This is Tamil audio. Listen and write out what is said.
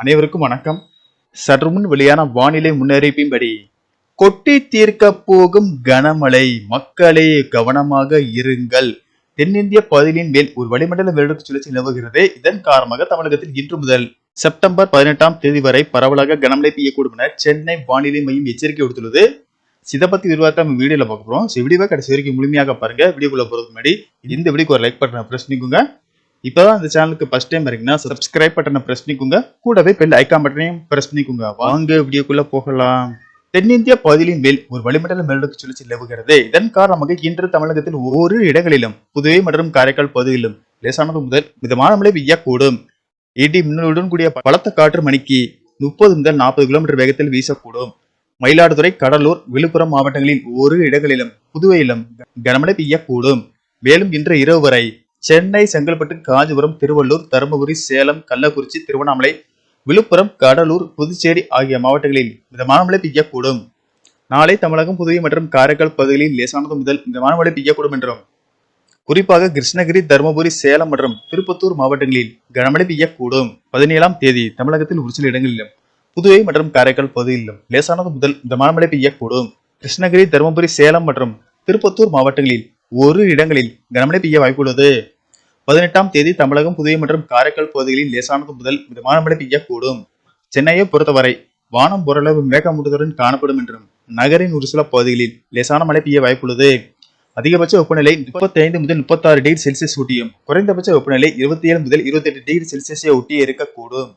அனைவருக்கும் வணக்கம். சற்றுமுன் வெளியான வானிலை முன்னறிவிப்பின்படி கொட்டி தீர்க்க போகும் கனமழை மக்களே கவனமாக இருங்கள். தென்னிந்திய பகுதியின் மேல் ஒரு வளிமண்டல மேலடுக்கு சுழற்சி நிலவுகிறது. இதன் காரணமாக தமிழகத்தில் இன்று முதல் செப்டம்பர் பதினெட்டாம் தேதி வரை பரவலாக கனமழை பெய்யக்கூடும் என சென்னை வானிலை மையம் எச்சரிக்கை விடுத்துள்ளது. இதை பத்தி விரிவாக்க நம்ம வீடியோல பார்க்க போறோம். ஸோ வீடியோவை கடைசி வரைக்கும் முழுமையாக பாருங்க. வீடியோக்குள்ள போறதுக்கு முன்னாடி இந்த வீடியோக்கு ஒரு லைக் பட்டனை பிரஸ் பண்ணிக்கோங்க. இப்பதான் இந்த சேனலுக்கு ஃபர்ஸ்ட் டைம் வரீங்கன்னா சப்ஸ்கிரைப் பட்டனை ப்ரெஸ் பண்ணிக்கோங்க. கூடவே பெல் ஐக்கான் பட்டனையும் ப்ரெஸ் பண்ணிக்கோங்க. வாங்க வீடியோக்குள்ள போகலாம். தென்னிந்திய பகுதியின் மேல் ஒரு வளிமண்டல மேலடுக்கு சுழற்சி நிலவுகிறது. இதன் காரணமாக இன்று தமிழகத்தில் ஒரு இடங்களிலும் புதுவை மற்றும் காரைக்கால் பகுதியிலும் லேசானது முதல் மிதமான மழை பெய்யக்கூடும். இடி மின்னலுடன் கூடிய பலத்த காற்று மணிக்கு முப்பது முதல் நாற்பது கிலோமீட்டர் வேகத்தில் வீசக்கூடும். மயிலாடுதுறை கடலூர் விழுப்புரம் மாவட்டங்களில் ஒரு இடங்களிலும் புதுவையிலும் கனமழை பெய்யக்கூடும். மேலும் இன்று இரவு வரை சென்னை செங்கல்பட்டு காஞ்சிபுரம் திருவள்ளூர் தருமபுரி சேலம் கள்ளக்குறிச்சி திருவண்ணாமலை விழுப்புரம் கடலூர் புதுச்சேரி ஆகிய மாவட்டங்களில் மிதமான மழை பெய்யக்கூடும். நாளை தமிழகம் புதுவை மற்றும் காரைக்கால் பகுதிகளில் லேசானது முதல் மிதமான மழை பெய்யக்கூடும் என்றும் குறிப்பாக கிருஷ்ணகிரி தருமபுரி சேலம் மற்றும் திருப்பத்தூர் மாவட்டங்களில் கனமழை பெய்யக்கூடும். பதினேழாம் தேதி தமிழகத்தில் ஒரு சில இடங்களிலும் புதுவை மற்றும் காரைக்கால் பகுதியிலும் லேசானது முதல் மிதமான மழை பெய்யக்கூடும். கிருஷ்ணகிரி தருமபுரி சேலம் மற்றும் திருப்பத்தூர் மாவட்டங்களில் ஒரு இடங்களில் கனமழை பெய்ய வாய்ப்புள்ளது பதினெட்டாம் தேதி தமிழகம் புதுவை மற்றும் காரைக்கால் பகுதிகளில் லேசானது முதல் மிதமான மழை பெய்யக்கூடும். சென்னையை பொறுத்தவரை வானம் ஓரளவு மேகமூட்டத்துடன் காணப்படும் என்றும் நகரின் ஒரு சில பகுதிகளில் லேசான மழை பெய்ய வாய்ப்புள்ளது அதிகபட்ச வெப்பநிலை முப்பத்தி ஐந்து முதல் முப்பத்தாறு டிகிரி செல்சியஸ் ஒட்டியும் குறைந்தபட்ச வெப்பநிலை இருபத்தி ஏழு முதல் இருபத்தி எட்டு டிகிரி செல்சியஸை ஒட்டியே இருக்கக்கூடும்.